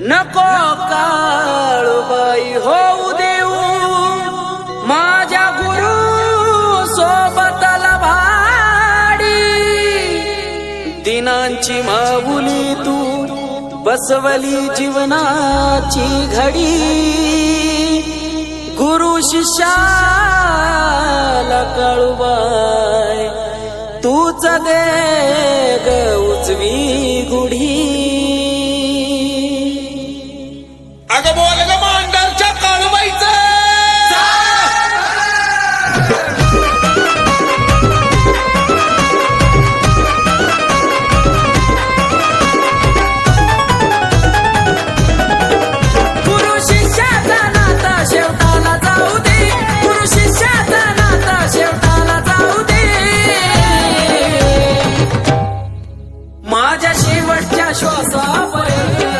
नको काळूबाई होऊ देऊ. माझ्या गुरु सोबत भाडी. दिनांची माऊली तू बसवली जीवनाची घडी. गुरु शिष्याला कळवाय तूच दे ग उचवी माझ्या शेवटच्या श्वासापर्यंत.